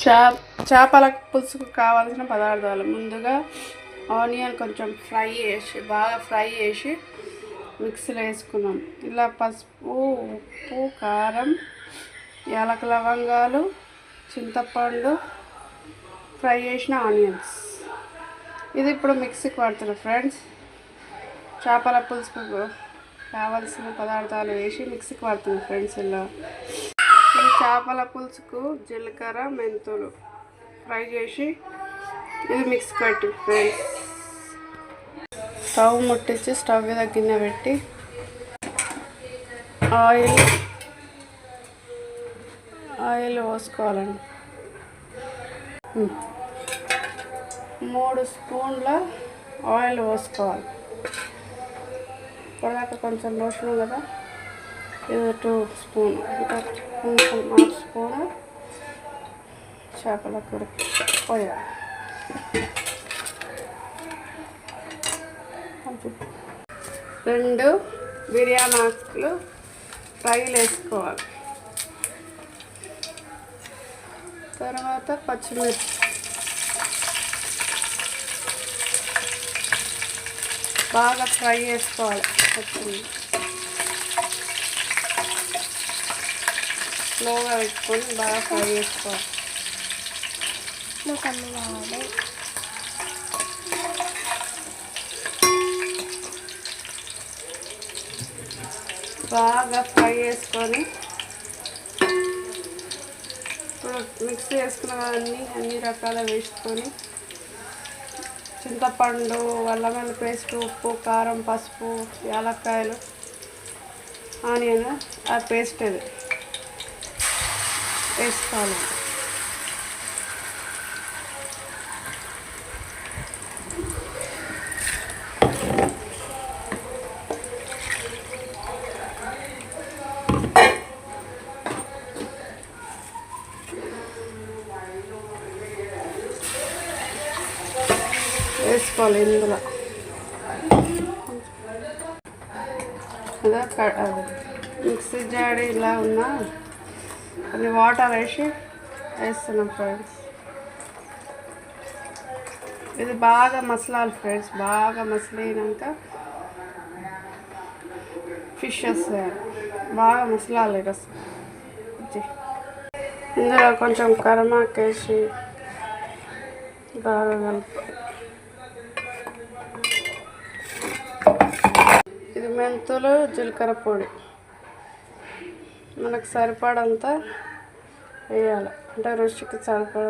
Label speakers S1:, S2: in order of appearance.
S1: చా చేపల పులుసుకు కావాల్సిన పదార్థాలు. ముందుగా ఆనియన్ కొంచెం ఫ్రై చేసి బాగా ఫ్రై చేసి మిక్సీలో వేసుకున్నాం. ఇలా పసుపు ఉప్పు కారం యాలక లవంగాలు చింతపండు ఫ్రై చేసిన ఆనియన్స్. ఇది ఇప్పుడు మిక్సీకి పడుతున్నాం ఫ్రెండ్స్. చేపల పులుసుకు కావాల్సిన పదార్థాలు వేసి మిక్సీకి పడుతున్నాం ఫ్రెండ్స్ ఇలా. చేపల పులుసుకు జీలకర్ర మెంతులు ఫ్రై చేసి ఇది మిక్స్ పెట్టి ఫ్రెండ్స్ స్టవ్ ముట్టించి స్టవ్ మీద గిన్నె పెట్టి ఆయిల్ ఆయిల్ పోసుకోవాలండి. మూడు స్పూన్ల ఆయిల్ పోసుకోవాలి. ఇప్పటిదాకా కొంచెం రోషన్ కదా. టూ స్పూన్ ఇంకా కొంచెం హాఫ్ స్పూన్ చేపల కూర పోయాలి రెండు బిర్యానీ ఆకులు ఫ్రైలు వేసుకోవాలి. తర్వాత పచ్చిమిర్చి. బాగా ఫ్రై చేసుకోవాలి పచ్చిమిర్చి. స్లోగా పెట్టుకొని బాగా ఫ్రై చేసుకోవాలి బాగా ఫ్రై చేసుకొని ఇప్పుడు మిక్సీ చేసుకున్నవన్నీ అన్ని రకాల వేసుకొని చింతపండు అల్లం పేస్ట్ ఉప్పు కారం పసుపు యాలక్కాయలు ఆనియన్ ఆ పేస్ట్ ఇది. వేసుకోవాలి. వేసుకోవాలి ఇందులో. మిక్సీ జాడీ ఇలా ఉన్నా కొన్ని వాటర్ వేసి వేస్తున్నాం ఫ్రెండ్స్. ఇది బాగా మసలాలి ఫ్రెండ్స్ బాగా మసలైనాక ఫిష్ వేసేయాలి బాగా మసలాలి రసం ఇందులో కొంచెం కరమాకేసి బాగా కలుపు ఇది మెంతులు జీలకర్ర పొడి. మనకు సరిపడంత వేయాలి. అంటే రుచికి సరిపడ